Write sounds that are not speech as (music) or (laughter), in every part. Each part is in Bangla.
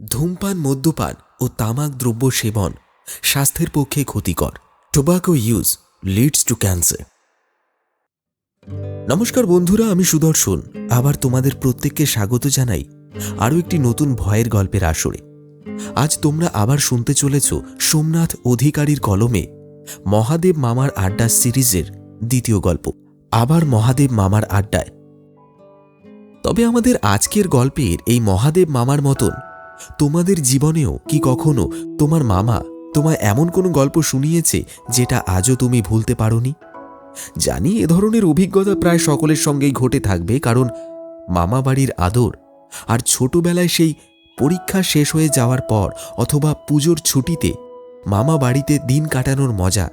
ধূমপান, মদ্যপান ও তামাক দ্রব্য সেবন স্বাস্থ্যের পক্ষে ক্ষতিকর। Tobacco use leads to cancer নমস্কার বন্ধুরা, আমি সুদর্শন। আবার তোমাদের প্রত্যেককে স্বাগত জানাই আরও একটি নতুন ভয়ের গল্পের আসরে। আজ তোমরা আবার শুনতে চলেছ সোমনাথ অধিকারীর কলমে মহাদেব মামার আড্ডা সিরিজের দ্বিতীয় গল্প। আবার মহাদেব মামার আড্ডায়। তবে আমাদের আজকের গল্পের এই মহাদেব মামার মতন তোমাদের জীবনেও কি কখনো তোমার মামা তোমায় এমন কোনো গল্প শুনিয়েছে যেটা আজও তুমি ভুলতে পারোনি? জানি এ ধরনের অভিজ্ঞতা প্রায় সকলের সঙ্গেই ঘটে থাকবে, কারণ মামা বাড়ির আদর আর ছোটবেলায় সেই পরীক্ষা শেষ হয়ে যাওয়ার পর অথবা পুজোর ছুটিতে মামা বাড়িতে দিন কাটানোর মজা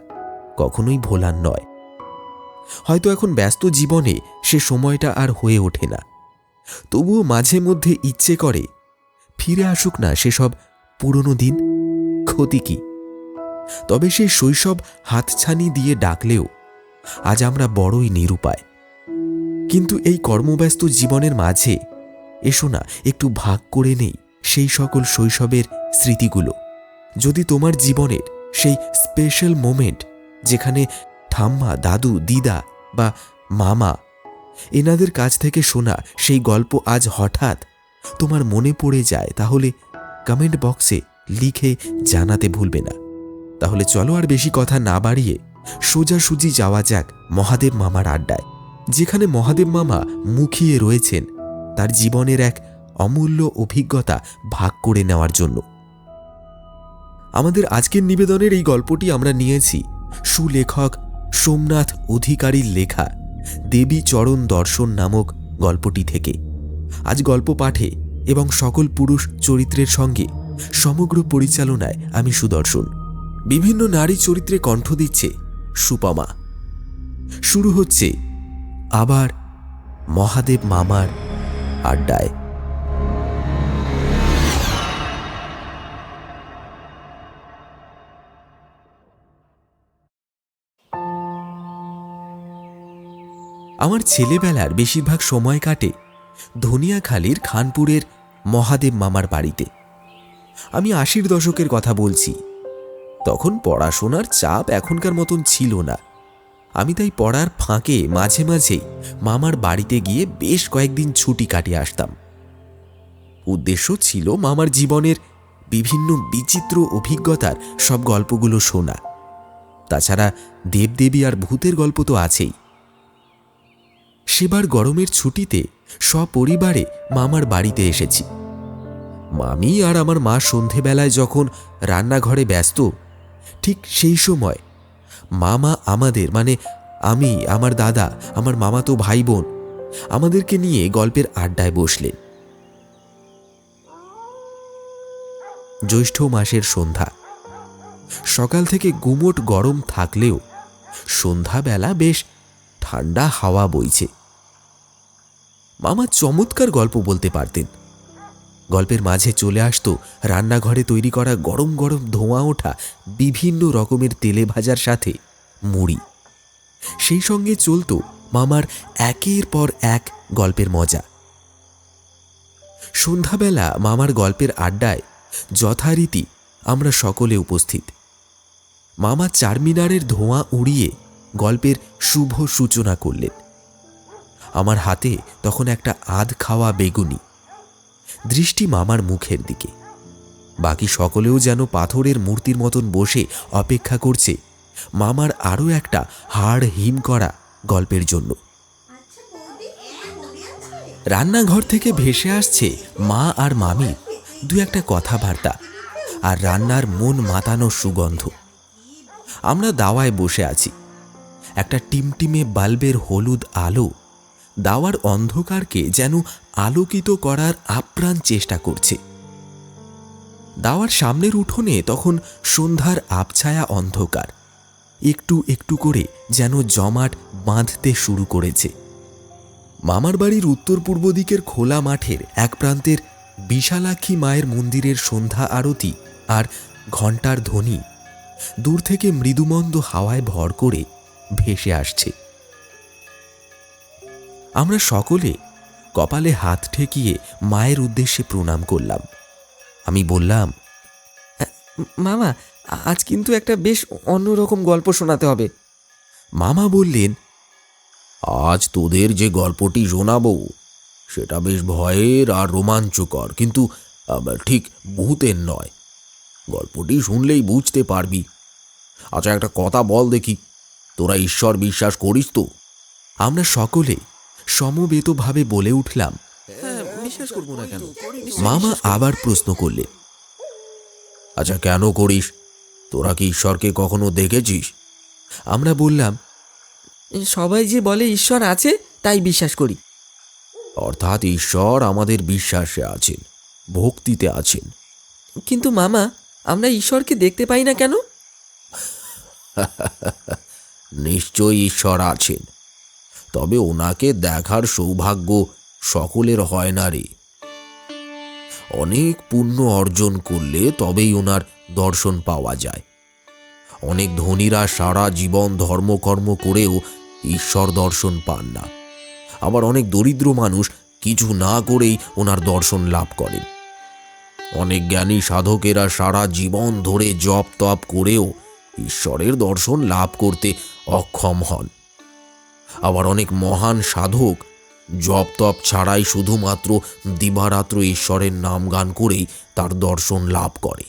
কখনোই ভোলার নয়। হয়তো এখন ব্যস্ত জীবনে সে সময়টা আর হয়ে ওঠে না। তবুও মাঝে মধ্যে ইচ্ছে করে ফিরে আসুক না সেসব পুরনো দিন, ক্ষতি কি? তবে সেই শৈশব হাতছানি দিয়ে ডাকলেও আজ আমরা বড়ই নিরুপায়। কিন্তু এই কর্মব্যস্ত জীবনের মাঝে এসো না, একটু ভাগ করে নেই সেই সকল শৈশবের স্মৃতিগুলো। যদি তোমার জীবনের সেই স্পেশাল মোমেন্ট যেখানে ঠাম্মা, দাদু, দিদা বা মামা এনাদের কাছ থেকে শোনা সেই গল্প আজ হঠাৎ তোমার মনে পড়ে যায়, তাহলে কমেন্ট বক্সে লিখে জানাতে ভুলবে না। তাহলে চলো আর বেশি কথা না বাড়িয়ে সোজাসুজি যাওয়া যাক মহাদেব মামার আড্ডায়, যেখানে মহাদেব মামা মুখিয়ে রয়েছেন তার জীবনের এক অমূল্য অভিজ্ঞতা ভাগ করে নেওয়ার জন্য। আমাদের আজকের নিবেদনের এই গল্পটি আমরা নিয়েছি সুলেখক সোমনাথ অধিকারীর লেখা দেবী চরণ দর্শন নামক গল্পটি থেকে। আজ গল্প পাঠে এবং সকল পুরুষ চরিত্রের সঙ্গে সমগ্র পরিচালনায় আমি সুদর্শন। বিভিন্ন নারী চরিত্রে কণ্ঠ দিচ্ছে সুপমা। শুরু হচ্ছে আবার মহাদেব মামার আড্ডায়। আমার ছেলেবেলার বেশিরভাগ সময় কাটে ধনিয়াখালীর খানপুরের মহাদেব মামার বাড়িতে। আমি আশির দশকের কথা বলছি। তখন পড়াশোনার চাপ এখনকার মতন ছিল না। আমি তাই পড়ার ফাঁকে মাঝে মাঝেই মামার বাড়িতে গিয়ে বেশ কয়েকদিন ছুটি কাটিয়ে আসতাম। উদ্দেশ্য ছিল মামার জীবনের বিভিন্ন বিচিত্র অভিজ্ঞতার সব গল্পগুলো শোনা। তাছাড়া দেবদেবী আর ভূতের গল্প তো আছেই। সেবার গরমের ছুটিতে সপরিবারে মামার বাড়িতে এসেছি। মামি আর আমার মা সন্ধেবেলায় যখন রান্নাঘরে ব্যস্ত, ঠিক সেই সময় মামা আমাদের মানে আমি, আমার দাদা, আমার মামা তো ভাই বোন আমাদেরকে নিয়ে গল্পের আড্ডায় বসলেন। জ্যৈষ্ঠ মাসের সন্ধ্যা। সকাল থেকে গুমোট গরম থাকলেও সন্ধ্যাবেলা বেশ ঠান্ডা হাওয়া বইছে। মামা চমৎকার গল্প বলতে পারতেন। গল্পের মাঝে চলে আসতো রান্নাঘরে তৈরি করা গরম গরম ধোঁয়া ওঠা বিভিন্ন রকমের তেলে ভাজার সাথে মুড়ি। সেই সঙ্গে চলতো মামার একের পর এক গল্পের মজা। সন্ধ্যাবেলা মামার গল্পের আড্ডায় যথারীতি আমরা সকলে উপস্থিত। মামা চারমিনারের ধোঁয়া উড়িয়ে গল্পের শুভ সূচনা করলেন। আমার হাতে তখন একটা আধ খাওয়া বেগুনি। দৃষ্টি মামার মুখের দিকে। বাকি সকলেও যেন পাথরের মূর্তির মতন বসে অপেক্ষা করছে। মামার আরও একটা হাড় হিম করা গল্পের জন্য। রান্নাঘর থেকে ভেসে আসছে মা আর মামির দু একটা কথাবার্তা আর রান্নার মন মাতানো সুগন্ধ। আমরা দাওয়ায় বসে আছি। একটা টিমটিমে বাল্বের হলুদ আলো দাওয়ার অন্ধকারকে যেন আলোকিত করার আপ্রাণ চেষ্টা করছে। দাওয়ার সামনের উঠোনে তখন সন্ধ্যার আবছায়া অন্ধকার। একটু একটু করে যেন জমাট বাঁধতে শুরু করেছে। মামার বাড়ির উত্তর পূর্ব দিকের খোলা মাঠের এক প্রান্তের বিশালাক্ষী মায়ের মন্দিরের সন্ধ্যা আরতি আর ঘণ্টার ধ্বনি দূর থেকে মৃদুমন্দ হাওয়ায় ভর করে ভেসে আসছে। আমরা সকলে কপালে হাত ঠেকিয়ে মায়ের উদ্দেশ্যে প্রণাম করলাম। আমি বললাম মামা আজ কিন্তু একটা বেশ অন্যরকম গল্প শোনাতে হবে। মামা বললেন আজ তোদের যে গল্পটি শোনাবো সেটা বেশ ভয়ের আর রোমাঞ্চকর কিন্তু ঠিক ভূতের নয়। গল্পটি শুনলেই বুঝতে পারবি। আচ্ছা একটা কথা বল দেখি। তোরা ঈশ্বর বিশ্বাস করিস তো? আমরা সকলে সমবেতভাবে বলে উঠলাম হ্যাঁ বিশ্বাস করব না কেন? মামা আবার প্রশ্ন করলে আচ্ছা কেন করিস? তোরা কি ঈশ্বরকে কখনো দেখেছিস? আমরা বললাম, সবাই যে বলে ঈশ্বর আছে, তাই বিশ্বাস করি। অর্থাৎ ঈশ্বর আমাদের বিশ্বাসে আছেন, ভক্তিতে আছেন। কিন্তু মামা, আমরা ঈশ্বরকে দেখতে পাই না কেন? (laughs) নিশ্চয়ই ঈশ্বর আছেন। তবে ওনাকে দেখার সৌভাগ্য সকলের হয় না রে। অনেক পুণ্য অর্জন করলে তবেই ওনার দর্শন পাওয়া যায়। অনেক ধনীরা সারা জীবন ধর্মকর্ম করেও ঈশ্বর দর্শন পান না। আবার অনেক দরিদ্র মানুষ কিছু না করেই ওনার দর্শন লাভ করেন। অনেক জ্ঞানী সাধকেরা সারা জীবন ধরে জপ তপ করেও ঈশ্বরের দর্শন লাভ করতে অক্ষম হন। আবার অনেক মহান সাধক জপ তপ ছাড়াই শুধুমাত্র দিবারাত্র ঈশ্বরের নাম গান করেই তার দর্শন লাভ করে।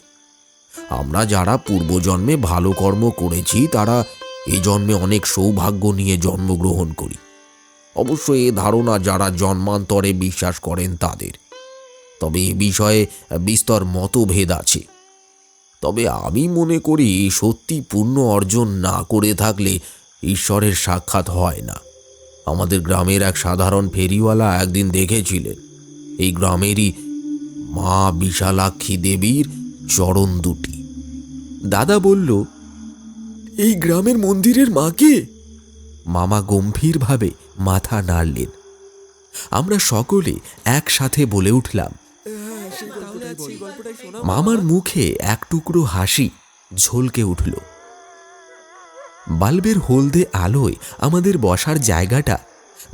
আমরা যারা পূর্বজন্মে ভালো কর্ম করেছি, তারা এ জন্মে অনেক সৌভাগ্য নিয়ে জন্মগ্রহণ করি। অবশ্য এ ধারণা যারা জন্মান্তরে বিশ্বাস করেন তাদের। তবে এ বিষয়ে বিস্তর মতভেদ আছে। তবে আমি মনে করি সত্যি পুণ্য অর্জন না করে থাকলে ঈশ্বরের সাক্ষাৎ হয় না। আমাদের গ্রামের এক সাধারণ ফেরিওয়ালা একদিন দেখেছিলেন। এই গ্রামেরই মা বিশালাক্ষী দেবীর চরণ দুটি। দাদা বলল, এই গ্রামের মন্দিরের মাকে মামা গম্ভীরভাবে মাথা নাড়লেন। আমরা সকলে একসাথে বলে উঠলাম। মামার মুখে এক টুকরো হাসি ঝলকে উঠল। বাল্বের হলদে আলোয় আমাদের বসার জায়গাটা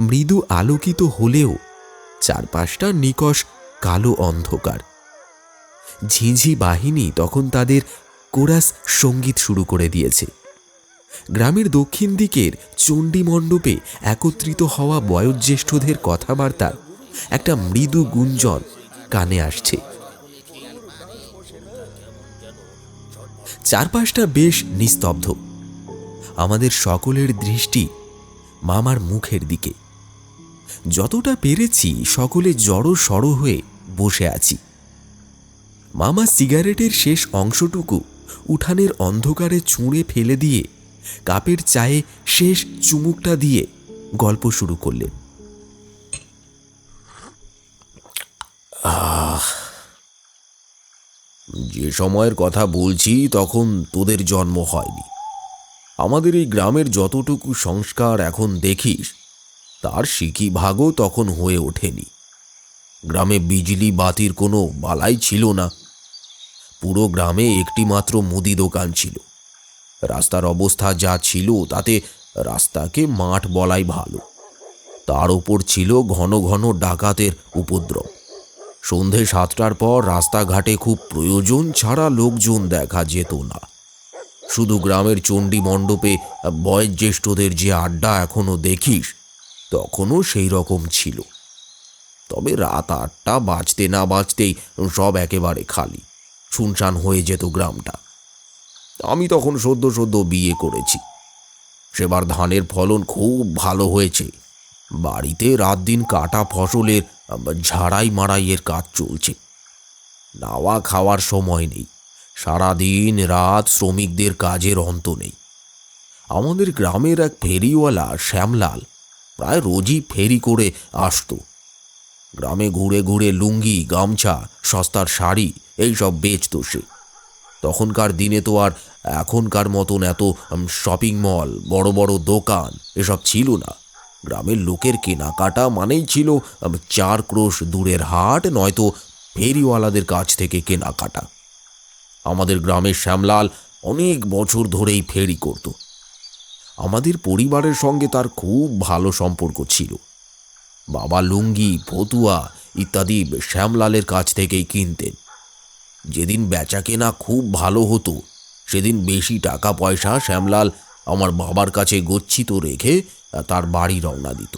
মৃদু আলোকিত হলেও চারপাশটা নিকষ কালো অন্ধকার। ঝিঝি বাহিনী তখন তাদের কোরাস সংগীত শুরু করে দিয়েছে। গ্রামের দক্ষিণ দিকের চণ্ডী মণ্ডপে একত্রিত হওয়া বয়োজ্যেষ্ঠদের কথাবার্তা একটা মৃদু গুঞ্জন কানে আসছে। চারপাশটা বেশ নিস্তব্ধ। আমাদের সকলের দৃষ্টি মামার মুখের দিকে। যতটা পেরেছি সকলে জড়ো সড়ো হয়ে বসে আছি। মামা সিগারেটের শেষ অংশটুকু উঠানের অন্ধকারে চুঁড়ে ফেলে দিয়ে কাপের চায়ে শেষ চুমুকটা দিয়ে গল্প শুরু করলেন। যে সময়ের কথা বলছি তখন তোদের জন্ম হয়নি। আমাদের এই গ্রামের যতটুকু সংস্কার এখন দেখিস, তার সিকি ভাগও তখন হয়ে ওঠেনি। গ্রামে বিজলি বাতির কোনো বালাই ছিল না। পুরো গ্রামে একটি মাত্র মুদি দোকান ছিল। রাস্তার অবস্থা যা ছিল, তাতে রাস্তাকে মাঠ বলাই ভালো। তার ওপর ছিল ঘন ঘন ডাকাতের উপদ্রব। সন্ধে সাতটার পর রাস্তাঘাটে খুব প্রয়োজন ছাড়া লোকজন দেখা যেত না। শুধু গ্রামের চণ্ডী মণ্ডপে বয়োজ্যেষ্ঠদের যে আড্ডা এখনও দেখিস, তখনও সেই রকম ছিল। তবে রাত আটটা বাজতে না বাজতেই সব একেবারে খালি, শুনশান হয়ে যেত গ্রামটা। আমি তখন সদ্য সদ্য বিয়ে করেছি। সেবার ধানের ফলন খুব ভালো হয়েছে। বাড়িতে রাত দিন কাটা ফসলের ঝাড়াই মারাইয়ের কাজ চলছে। নাওয়া খাওয়ার সময় নেই। সারাদিন রাত শ্রমিকদের কাজের অন্ত নেই। আমাদের গ্রামের এক ফেরিওয়ালা শ্যামলাল প্রায় রোজই ফেরি করে আসতো। গ্রামে ঘুরে ঘুরে লুঙ্গি, গামছা, সস্তার শাড়ি এইসব বেচতো সে। তখনকার দিনে তো আর এখনকার মতন এত শপিং মল বড় বড় দোকান এসব ছিল না। গ্রামের লোকের কেনাকাটা মানেই ছিল চার ক্রোশ দূরের হাট, নয়তো ফেরিওয়ালাদের কাছ থেকে কেনাকাটা। আমাদের গ্রামের শ্যামলাল অনেক বছর ধরেই ফেরি করত। আমাদের পরিবারের সঙ্গে তার খুব ভালো সম্পর্ক ছিল। বাবা লুঙ্গি, ফতুয়া ইত্যাদি শ্যামলালের কাছ থেকেই কিনতেন। যেদিন বেচা কেনা খুব ভালো হতো, সেদিন বেশি টাকা পয়সা শ্যামলাল আমার বাবার কাছে গচ্ছিত রেখে তার বাড়ি রওনা দিত।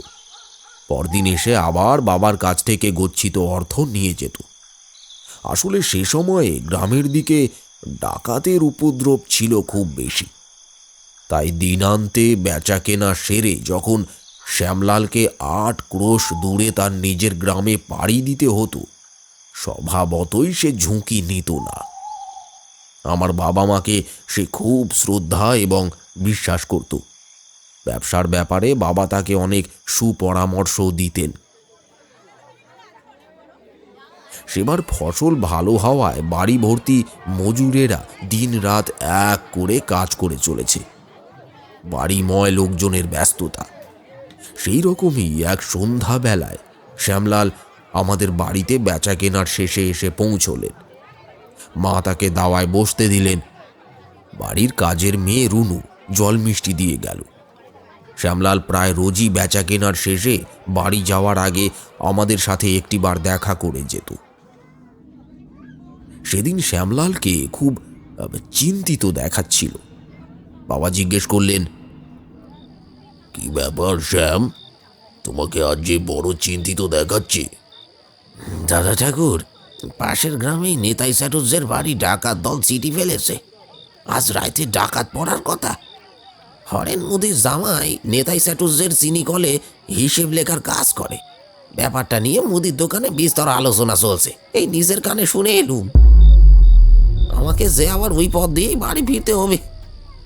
পরদিন এসে আবার বাবার কাছ থেকে গচ্ছিত অর্থ নিয়ে যেত। আসলে সে সময়ে গ্রামের দিকে ডাকাতের উপদ্রব ছিল খুব বেশি। তাই দিনান্তে বেচা কেনা সেরে যখন শ্যামলালকে আট ক্রোশ দূরে তার নিজের গ্রামে পাড়ি দিতে হতো, স্বভাবতই সে ঝুঁকি নিত না। আমার বাবা মাকে সে খুব শ্রদ্ধা এবং বিশ্বাস করত। ব্যবসার ব্যাপারে বাবা তাকে অনেক সুপরামর্শ দিতেন। সেবার ফসল ভালো হওয়ায় বাড়ি ভর্তি মজুরেরা দিনরাত এক করে কাজ করে চলেছে। বাড়িময় লোকজনের ব্যস্ততা। সেই রকমই এক সন্ধ্যাবেলায় শ্যামলাল আমাদের বাড়িতে বেচা কেনার শেষে এসে পৌঁছলেন। মা তাকে দাওয়ায় বসতে দিলেন। বাড়ির কাজের মেয়ে রুনু জল মিষ্টি দিয়ে গেল। শ্যামলাল প্রায় রোজই বেচা কেনার শেষে বাড়ি যাওয়ার আগে আমাদের সাথে একটিবার দেখা করে যেত। সেদিন শ্যামলালকে খুব চিন্তিত দেখাচ্ছিল। বাবা জিজ্ঞেস করলেন, কি ব্যাপার শ্যাম? তোমাকে আজ যে বড় চিন্তিত দেখাচ্ছে? দাদা ঠাকুর, পাশের গ্রামেই নেতাই স্যাটুসের বাড়ি ডাকাত দল চিঠি ফেলেছে। আজ রাতে ডাকাত পড়ার কথা। হরেন মুদির জামাই নেতাই স্যাটুসের চিনি কলে হিসেব লেখার কাজ করে। ব্যাপারটা নিয়ে মুদির দোকানে বিস্তর আলোচনা চলছে। এই নিজের কানে শুনে এলুম আমাকে যে আবার ওই পথ দিয়েই বাড়ি ফিরতে হবে।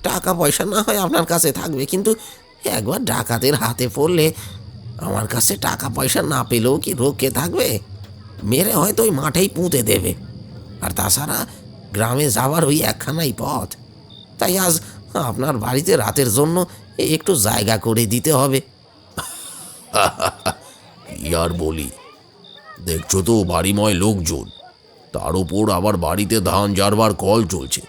টাকা পয়সা না হয় আপনার কাছে থাকবে, কিন্তু একবার ডাকাতের হাতে পড়লে আমার কাছে টাকা পয়সা না পেলেও কি রোগকে থাকবে? মেরে হয়তো ওই মাঠেই পুঁতে দেবে। আর তাছাড়া গ্রামে যাওয়ার ওই একখানাই পথ। তাই আজ আপনার বাড়িতে রাতের জন্য একটু জায়গা করে দিতে হবে। (laughs) আর বলি? দেখছ তো বাড়িময় লোকজন। তার উপর আবার বাড়িতে ধান জারবার কল চলছে।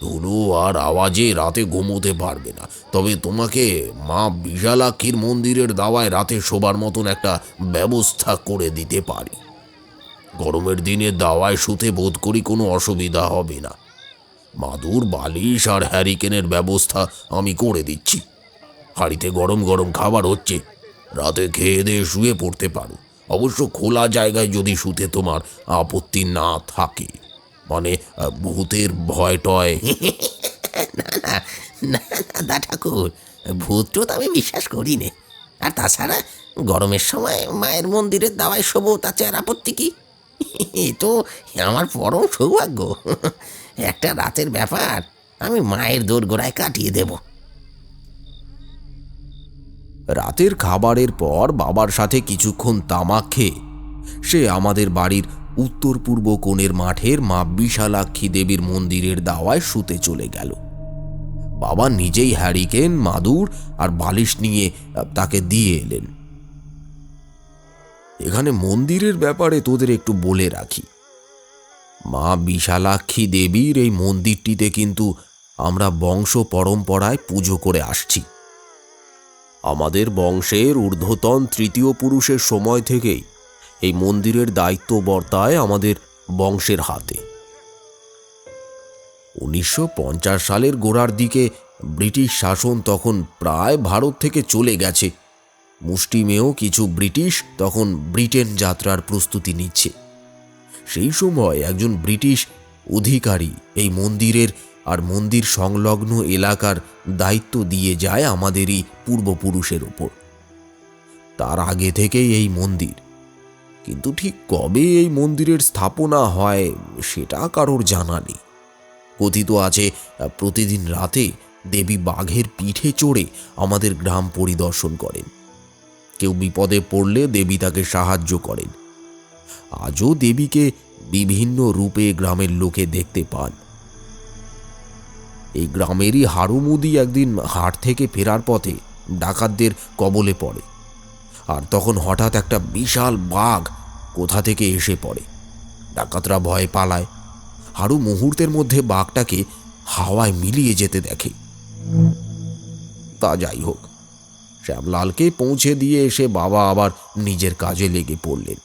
ধুলো আর আওয়াজে রাতে ঘুমোতে পারবে না। তবে তোমাকে মা বিশালাক্ষীর মন্দিরের দাওয়ায় রাতে শোবার মতন একটা ব্যবস্থা করে দিতে পারি। গরমের দিনে দাওয়ায় শুতে বোধ করি কোনো অসুবিধা হবে না। মাদুর, বালিশ আর হ্যারিকেনের ব্যবস্থা আমি করে দিচ্ছি। হাড়িতে গরম গরম খাবার হচ্ছে। রাতে খেয়ে দিয়ে শুয়ে পড়তে পারো। অবশ্য খোলা জায়গায় যদি শুতে তোমার আপত্তি না থাকে। মানে ভূতের ভয় টয়। (laughs) না দাদা ঠাকুর, ভূত টুত আমি বিশ্বাস করি নে আর তাছাড়া, গরমের সময় মায়ের মন্দিরের দাওয়ায় শোবো তাতে আর আপত্তি কি? (laughs) এ তো আমার পরম সৌভাগ্য। (laughs) একটা রাতের ব্যাপার, আমি মায়ের দোরগোড়ায় কাটিয়ে দেব। রাতের খাবারের পর বাবার সাথে কিছুক্ষণ তামাক খেয়ে, সে আমাদের বাড়ির উত্তর পূর্ব কোণের মাঠের মা বিশালাক্ষী দেবীর মন্দিরের দাওয়ায় শুতে চলে গেল। বাবা নিজেই হ্যারিকেন, মাদুর আর বালিশ নিয়ে তাকে দিয়ে এলেন। এখানে মন্দিরের ব্যাপারে তোদের একটু বলে রাখি। মা বিশালাক্ষী দেবীর এই মন্দিরটিতে কিন্তু আমরা বংশ পরম্পরায় পুজো করে আসছি। আমাদের বংশের ঊর্ধ্বতন তৃতীয় পুরুষের সময় থেকেই এই মন্দিরের দায়িত্ব বর্তায় আমাদের বংশের হাতে। উনিশশো পঞ্চাশ সালের গোড়ার দিকে ব্রিটিশ শাসন তখন প্রায় ভারত থেকে চলে গেছে। মুষ্টিমেয় কিছু ব্রিটিশ তখন ব্রিটেন যাত্রার প্রস্তুতি নিচ্ছে। সেই সময় একজন ব্রিটিশ অধিকারী এই মন্দিরের আর মন্দির সংলগ্ন এলাকার দায়িত্ব দিয়ে যায় আমাদেরই পূর্বপুরুষের ওপর। তার আগে থেকেই এই মন্দির। কিন্তু ঠিক কবে এই মন্দিরের স্থাপনা হয় সেটা কারোর জানা নেই। কথিত আছে, প্রতিদিন রাতে দেবী বাঘের পিঠে চড়ে আমাদের গ্রাম পরিদর্শন করেন। কেউ বিপদে পড়লে দেবী তাকে সাহায্য করেন। আজও দেবীকে বিভিন্ন রূপে গ্রামের লোকে দেখতে পান। এই গ্রামেরই হারুমুদি একদিন হাট থেকে ফেরার পথে ডাকাতদের কবলে পড়ে। আর তখন হঠাৎ একটা বিশাল বাঘ কোথা থেকে এসে পড়ে। ডাকাতরা ভয়ে পালায়। হারু মুহূর্তের মধ্যে বাঘটাকে হাওয়ায় মিলিয়ে যেতে দেখে। তা যাই হোক, শ্যামলালকে পৌঁছে দিয়ে এসে বাবা আবার নিজের কাজে লেগে পড়লেন।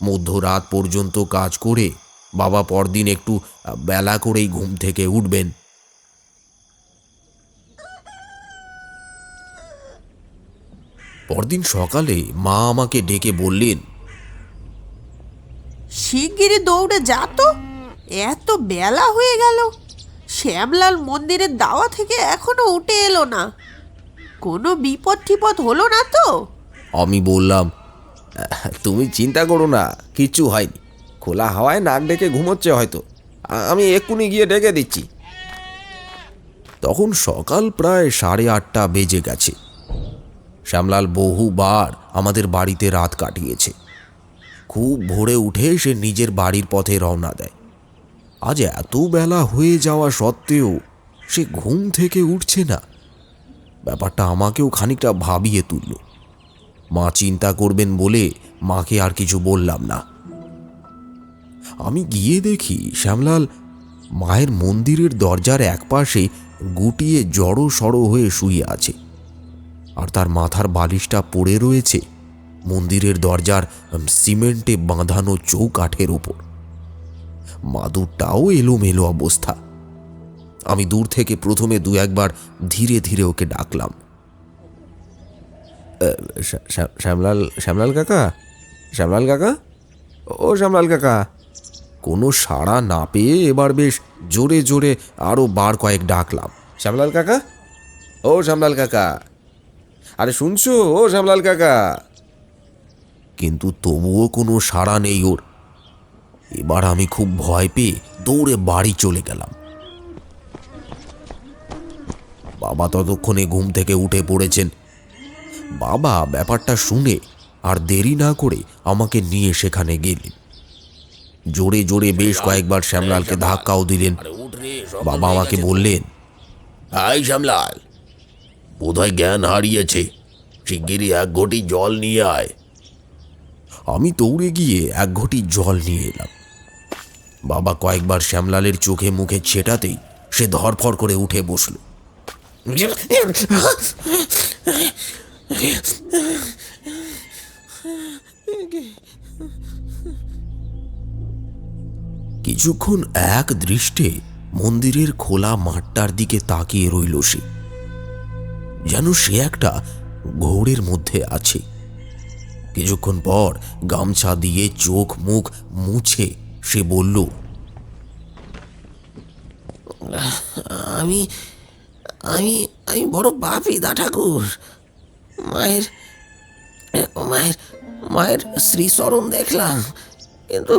মধ্যরাত পর্যন্ত কাজ করে বাবা পরদিন একটু বেলা করেই ঘুম থেকে উঠবেন। পরদিন সকালে মা আমাকে ডেকে বললেন শিগগিরই দৌড়ে যা তো। এত বেলা হয়ে গেল। শ্যামলাল মন্দিরের দাওয়া থেকে এখনও উঠে এলো না। কোনো বিপদ টিপদ হলো না তো? আমি বললাম তুমি চিন্তা করো না কিচ্ছু হয়নি। খোলা হাওয়ায় নাক ডেকে ঘুমোচ্ছে হয়তো। আমি এক্ষুনি গিয়ে ডেকে দিচ্ছি। তখন সকাল প্রায় সাড়ে আটটা বেজে গেছে। শ্যামলাল বহুবার আমাদের বাড়িতে রাত কাটিয়েছে। খুব ভোরে উঠে সে নিজের বাড়ির পথে রওনা দেয়। আজ এত বেলা হয়ে যাওয়া সত্ত্বেও সে ঘুম থেকে উঠছে না। ব্যাপারটা আমাকেও খানিকটা ভাবিয়ে তুলল। মা চিন্তা করবেন বলে মাকে আর কিছু বললাম না। আমি গিয়ে দেখি শ্যামলাল মায়ের মন্দিরের দরজার একপাশে গুটিয়ে জড়ো সড়ো হয়ে শুয়ে আছে। আর তার মাথার বালিশটা পড়ে রয়েছে মন্দিরের দরজার সিমেন্টে বাঁধানো চৌকাঠের ওপর। মাদুরটাও এলোমেলো অবস্থা। আমি দূর থেকে প্রথমে দু একবার ধীরে ধীরে ওকে ডাকলাম। শ্যা- শ্যা- শ্যামলাল শ্যামলাল কাকা? শ্যামলাল কাকা? ও শ্যামলাল কাকা। কোনো সাড়া না পেয়ে এবার বেশ জোরে জোরে আরও বার কয়েক ডাকলাম। শ্যামলাল কাকা? ও শ্যামলাল কাকা আরে শুনছো ও শ্যামলাল কাকা? কিন্তু তবুও কোনো সাড়া নেই ওর। এবার আমি খুব ভয় পেয়ে দৌড়ে বাড়ি চলে গেলাম। বাবা ততক্ষণে ঘুম থেকে উঠে পড়েছেন। বাবা ব্যাপারটা শুনে আর দেরি না করে আমাকে নিয়ে সেখানে গেলেন। জোরে জোরে বেশ কয়েকবার শ্যামলালকে ধাক্কাও দিলেন। বাবা আমাকে বললেন হাই শ্যামলাল। বোধহয় জ্ঞান হারিয়েছে। শিগগিরই এক ঘটি জল নিয়ে আয়। আমি দৌড়ে গিয়ে এক ঘটি জল নিয়ে এলাম। বাবা কয়েকবার শ্যামলালের চোখে মুখে ছেটাতেই সে ধরফর করে উঠে বসল। কিছুক্ষণ এক দৃষ্টে মন্দিরের খোলা মাঠটার দিকে তাকিয়ে রইল সে। যেন সে একটা ঘোরের মধ্যে আছে। কিছুক্ষণ পর গামছা দিয়ে চোখ মুখ মুছে সে বলল, আমি আমি আমি বড় বাপি দা ঠাকুর। মায়ের মায়ের মায়ের শ্রীচরণ দেখলাম। কিন্তু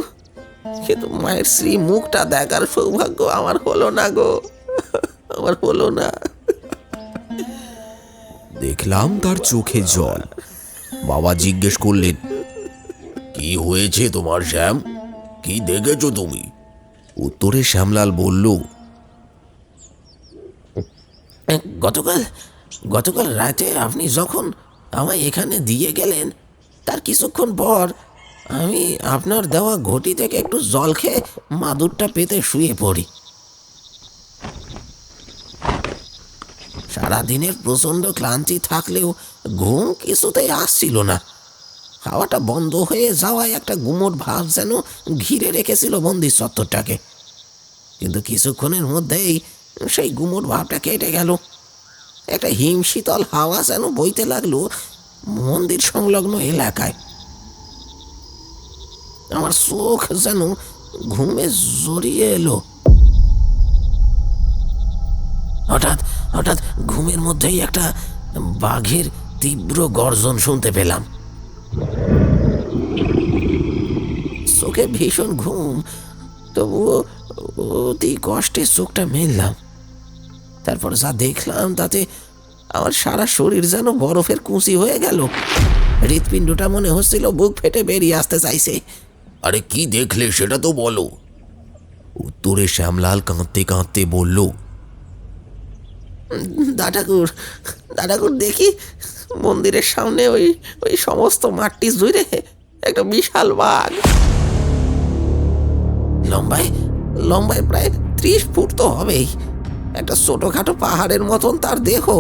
কিন্তু মায়ের শ্রী মুখটা দেখার সৌভাগ্য আমার হলো না গো। আমার হলো না। দেখলাম তার চোখে জল। বাবা জিজ্ঞেস করলেন, কি হয়েছে তোমার, শ্যাম? কি দেখেছ তুমি? উত্তরে শ্যামলাল বলল গতকাল গতকাল রাতে আপনি যখন আমায় এখানে দিয়ে গেলেন, তার কিছুক্ষণ পর আমি আপনার দেওয়া ঘটি থেকে একটু জল খেয়ে মাদুরটা পেতে শুয়ে পড়ি। সারাদিনের প্রচণ্ড ক্লান্তি থাকলেও ঘুম কিছুতেই আসছিল না। হাওয়াটা বন্ধ হয়ে যাওয়ায় একটা গুমোট ভাব যেন ঘিরে রেখেছিল মন্দির চত্বরটাকে কিন্তু কিছুক্ষণের মধ্যেই সেই গুমোট ভাবটা কেটে গেল। একটা হিমশীতল হাওয়া যেন বইতে লাগল মন্দির সংলগ্ন এলাকায়। আমার চোখ যেন ঘুমে জড়িয়ে এলো। হঠাৎ হঠাৎ ঘুমের মধ্যেই একটা বাঘের তীব্র গর্জন শুনতে পেলাম। চোখে ভীষণ ঘুম, তবুও অতি কষ্টে চোখটা মেললাম। তারপর যা দেখলাম তাতে আমার সারা শরীর যেন বরফের কুঁচি হয়ে গেল। হৃৎপিণ্ডটা মনে হচ্ছিল বুক ফেটে বেরিয়ে আসতে চাইছে। আরে কি দেখলে সেটা তো বলো। উত্তরে শ্যামলাল কাঁদতে কাঁদতে বলল দাদাকুর দাদাকুর দেখি মন্দিরের সামনে ওই ওই সমস্ত মাটি জুড়ে একটা বিশাল বাঘ। লম্বায় লম্বায় প্রায় ত্রিশ ফুট তো হবেই। একটা ছোটোখাটো পাহাড়ের মতন তার দেখো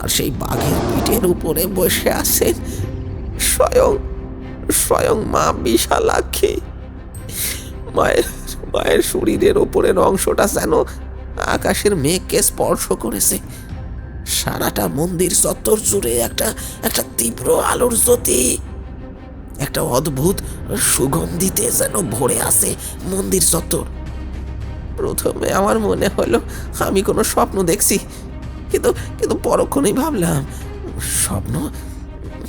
আর সেই বাঘের পিঠের উপরে বসে আছেন স্বয়ং স্বয়ং মা বিশালাক্ষী। মায়ের মায়ের শরীরের ওপরের অংশটা যেন আকাশের মেঘকে স্পর্শ করেছে। সারাটা মন্দির চত্বর জুড়ে একটা একটা তীব্র আলোর জ্যোতি। একটা অদ্ভুত সুগন্ধিতে যেন ভরে আছে মন্দির চত্বর। প্রথমে আমার মনে হলো, আমি কোনো স্বপ্ন দেখছি। কিন্তু কিন্তু পরক্ষণেই ভাবলাম, স্বপ্ন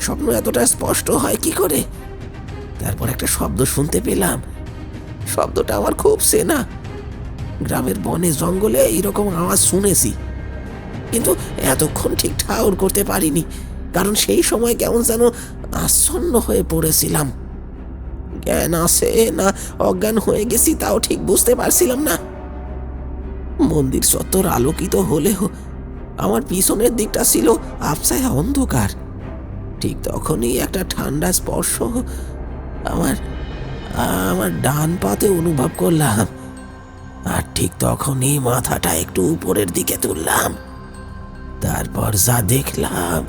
স্বপ্ন এতটা স্পষ্ট হয় কি করে? তারপর একটা শব্দ শুনতে পেলাম। শব্দটা আমার খুব চেনা। গ্রামের বনে, জঙ্গলে এইরকম আওয়াজ শুনেছি। কিন্তু এতক্ষণ ঠিক ঠাউর করতে পারিনি, কারণ সেই সময় কেমন যেন আচ্ছন্ন হয়ে পড়েছিলাম। জ্ঞান আসে না অজ্ঞান হয়ে গেছি তাও ঠিক বুঝতে পারছিলাম না। মন্দির চত্বর আলোকিত হলেও আমার পিছনের দিকটা ছিল আফসায় অন্ধকার। ঠিক তখনই একটা ঠান্ডা স্পর্শ আমার আমার ডান পাতে অনুভব করলাম। ঠিক তখনই মাথাটা একটু উপরের দিকে তুললাম। তারপর যা দেখলাম,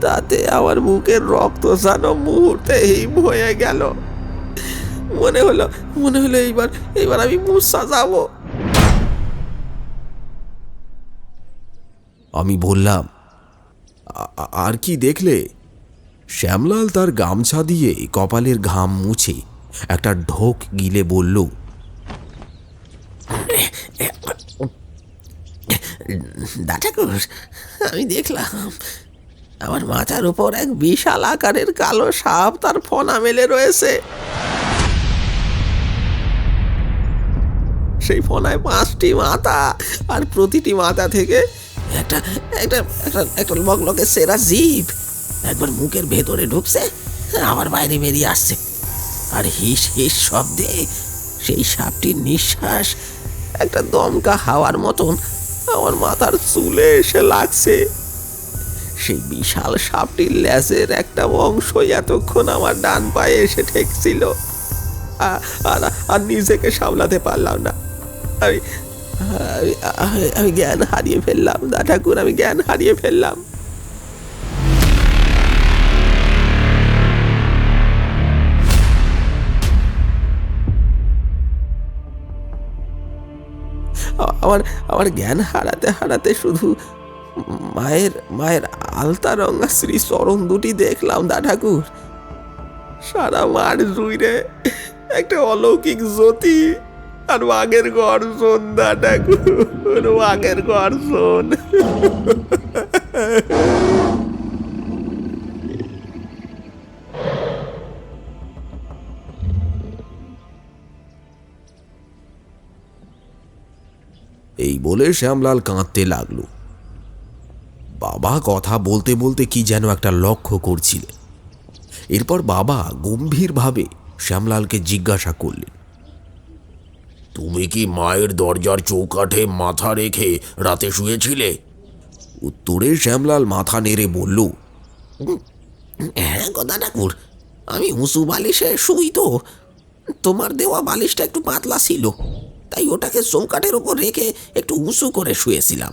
তাতে আমার বুকের রক্ত যেন মুহূর্তে হিম হয়ে গেল। মনে হলো মনে হলো এইবার এইবার আমি মুসা যাব। আমি বললাম, "আ- আ- আর কি দেখলে? শ্যামলাল তার গামছা দিয়ে কপালের ঘাম মুছে একটা ঢোক গিলে বলল আমি দেখলাম আমার মাথার উপর এক বিশাল আকারের কালো সাপ তার ফনা মেলে রয়েছে। সেই ফনায় পাঁচটি মাথা আর প্রতিটি মাথা থেকে একটা একটা একটা একটা সেরা জিভ একবার মুখের ভেতরে ঢুকছে, আবার বাইরে বেরিয়ে আসছে। আর হিস হিস শব্দে সেই সাপটির নিঃশ্বাস একটা দমকা হাওয়ার মতন আমার মাথার চুলে এসে লাগছে। সেই বিশাল সাপটির ল্যাজের একটা অংশই এতক্ষণ আমার ডান পায়ে এসে ঠেকছিল। আর আর নিজেকে সামলাতে পারলাম না। আমি- আমি জ্ঞান হারিয়ে ফেললাম দা ঠাকুর, আমি জ্ঞান হারিয়ে ফেললাম। আমার আমার জ্ঞান হারাতে হারাতে শুধু মায়ের মায়ের আলতা রঙা শ্রী চরণ দুটি দেখলাম দা ঠাকুর। সারা মাঠ জুইরে একটা অলৌকিক জ্যোতি আর বাঘের গর্জন দা ঠাকুর, বাঘের গর্জন। এই বলে শ্যামলাল কাঁদতে লাগল। বাবা কথা বলতে বলতে কি যেন একটা লক্ষ্য করছিলেন। এরপর বাবা গম্ভীরভাবে শ্যামলালকে জিজ্ঞাসা করলেন, তুমি কি মায়ের দরজার চৌকাঠে মাথা রেখে রাতে শুয়েছিলে? উত্তরে শ্যামলাল মাথা নেড়ে বলল হ্যাঁ গদা ঠাকুর আমি উঁচু বালিশে শুই তো। তোমার দেওয়া বালিশটা একটু পাতলা ছিল। তাই ওটাকে চৌকাঠের ওপর রেখে একটু উঁচু করে শুয়েছিলাম।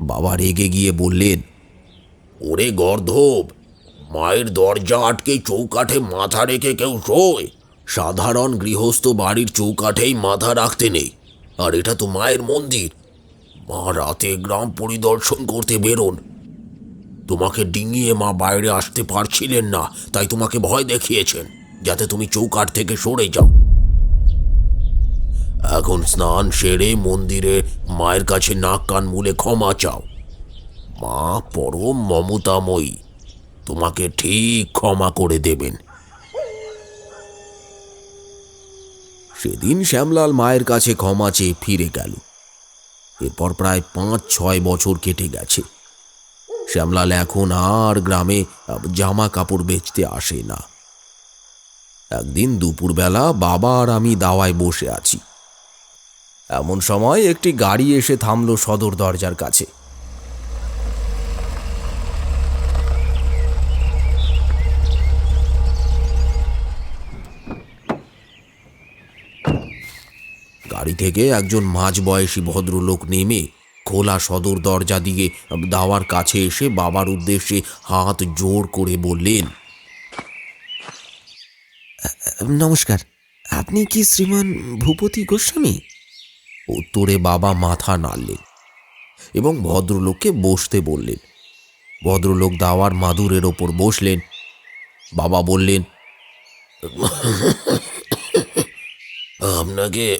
বাবা রেগে গিয়ে বললেন, ওরে গর্ধব, মায়ের দরজা আটকে চৌকাঠে মাথা রেখে কেউ শোয়? সাধারণ গৃহস্থ বাড়ির চৌকাঠেই মাথা রাখতে নেই, আর এটা তো মায়ের মন্দির। মা রাতে গ্রাম পরিদর্শন করতে বেরোন। তোমাকে ডিঙিয়ে মা বাইরে আসতে পারছিলেন না, তাই তোমাকে ভয় দেখিয়েছেন, যাতে তুমি চৌকাঠ থেকে সরে যাও। এখন স্নান সেরে মন্দিরে মায়ের কাছে নাক কান মুলে ক্ষমা চাও। মা পরম মমতাময়ী, তোমাকে ঠিক ক্ষমা করে দেবেন। সেদিন শ্যামলাল মায়ের কাছে ক্ষমা চেয়ে ফিরে গেল। এরপর প্রায় পাঁচ, ছয় বছর কেটে গেছে। শ্যামলাল এখন আর গ্রামে জামা কাপড় বেচতে আসে না। একদিন দুপুরবেলা বাবা আর আমি দাওয়ায় বসে আছি। এমন সময় একটি গাড়ি এসে থামল সদর দরজার কাছে। গাড়ি থেকে একজন মাঝবয়সী ভদ্রলোক নেমে খোলা সদর দরজা দিয়ে দাওয়ার কাছে এসে বাবার উদ্দেশ্যে হাত জোর করে বললেন নমস্কার। আপনি কি শ্রীমান ভূপতি গোস্বামী? উত্তরে বাবা মাথা নাড়লেন এবং ভদ্রলোককে বসতে বললেন। ভদ্রলোক দাওয়ার মাদুরের ওপর বসলেন। বাবা বললেন আপনাকে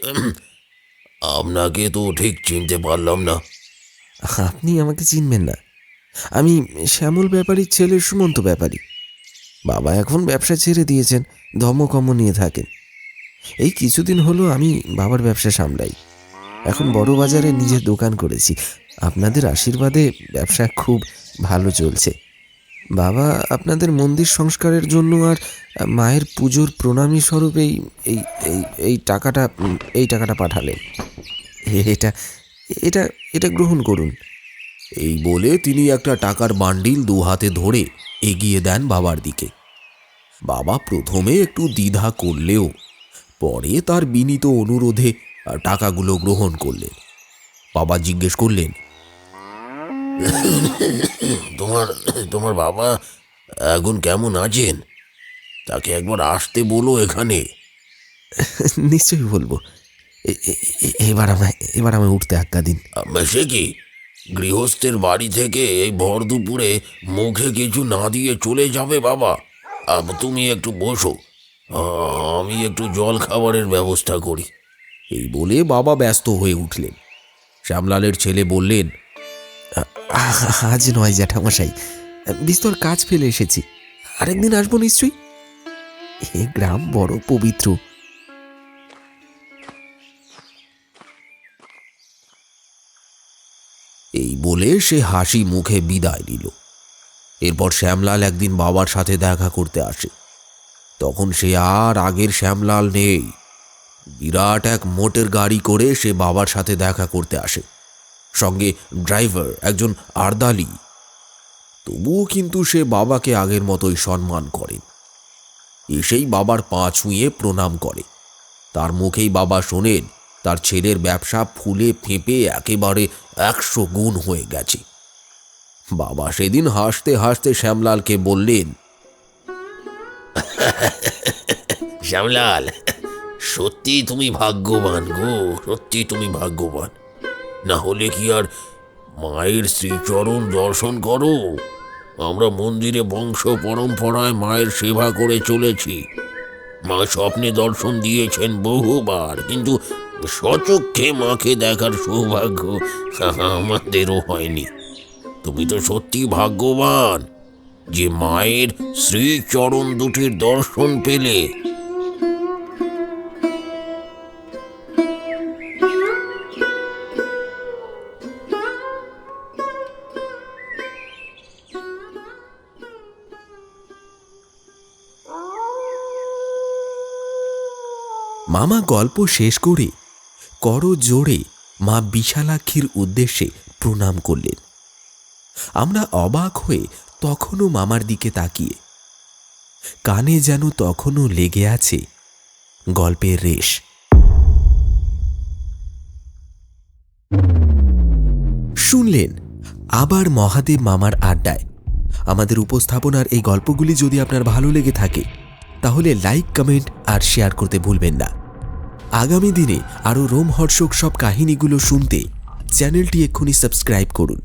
আপনাকে তো ঠিক চিনতে পারলাম না। আপনি আমাকে চিনবেন না। আমি শ্যামল ব্যাপারীর ছেলে সুমন্ত ব্যাপারী। বাবা এখন ব্যবসা ছেড়ে দিয়েছেন ধর্মকর্ম নিয়ে থাকেন। এই কিছুদিন হলো আমি বাবার ব্যবসা সামলাই। এখন বড় বাজারে নিজের দোকান করেছি। আপনাদের আশীর্বাদে ব্যবসা খুব ভালো চলছে। বাবা, আপনাদের মন্দির সংস্কারের জন্য আর মায়ের পুজোর প্রণামী স্বরূপ এই এই এই টাকাটা এই টাকাটা পাঠালেন। এটা এটা এটা গ্রহণ করুন। এই বলে তিনি একটা টাকার বান্ডিল দু হাতে ধরে এগিয়ে দেন বাবার দিকে। বাবা প্রথমে একটু দ্বিধা করলেও, পরে তার বিনীত অনুরোধে টাকাগুলো গ্রহণ করলেন। বাবা জিজ্ঞেস করলেন তোমার তোমার বাবা এখন কেমন আছেন? তাকে একবার আসতে বলো এখানে। নিশ্চয়ই বলব। এবার আমায় এবার আমায় উঠতে আজ্ঞা দিন। সে কি? গৃহস্থের বাড়ি থেকে এই ভর দুপুরে মুখে কিছু না দিয়ে চলে যাবে বাবা। তুমি একটু বসো। আমি একটু জল খাবারের ব্যবস্থা করি। এই বলে বাবা ব্যস্ত হয়ে উঠলেন। শ্যামলালের ছেলে বললেন আজ নয় জ্যাঠামশাই বিস্তর কাজ ফেলে এসেছি। আরেকদিন আসব নিশ্চয়ই? এ গ্রাম বড় পবিত্র। এই বলে সে হাসি মুখে বিদায় নিল। এরপর শ্যামলাল একদিন বাবার সাথে দেখা করতে আসে। তখন সে আর আগের শ্যামলাল নেই। বিরাট এক মোটের গাড়ি করে সে বাবার সাথে দেখা করতে আসে। সঙ্গে ড্রাইভার একজন আর্দালি। তবুও কিন্তু সে বাবাকে আগের মতোই সম্মান করেন এসেই বাবার পা ছুঁয়ে প্রণাম করে। তার মুখেই বাবা শোনেন, তার ছেলের ব্যবসা ফুলে ফেঁপে একেবারে একশো গুণ হয়ে গেছে। বাবা সেদিন হাসতে হাসতে শ্যামলালকে বললেন, (laughs) শ্যামলাল সত্যি তুমি ভাগ্যবান গো, সত্যি তুমি ভাগ্যবান। না হলে কি আর মায়ের শ্রীচরণ দর্শন করো? আমরা মন্দিরে বংশ পরম্পরায় মায়ের সেবা করে চলেছি। মা স্বপ্নে দর্শন দিয়েছেন বহুবার, কিন্তু সচক্ষে মাকে দেখার সৌভাগ্য আমাদেরও হয়নি। তুমি তো সত্যি ভাগ্যবান যে মায়ের শ্রীচরণ দুটির দর্শন পেলে। মামা গল্প শেষ করে কর জোরে মা বিশালাক্ষীর উদ্দেশ্যে প্রণাম করলেন। আমরা অবাক হয়ে তখনও মামার দিকে তাকিয়ে, কানে যেন তখনও লেগে আছে গল্পের রেশ। শুনলেন, আবার মহাদেব মামার আড্ডায়। আমাদের উপস্থাপনার এই গল্পগুলি যদি আপনার ভালো লেগে থাকে, তাহলে লাইক, কমেন্ট আর শেয়ার করতে ভুলবেন না। আগামী দিনে আরও রোমহর্ষক সব কাহিনীগুলো শুনতে চ্যানেলটি এক্ষুনি সাবস্ক্রাইব করুন।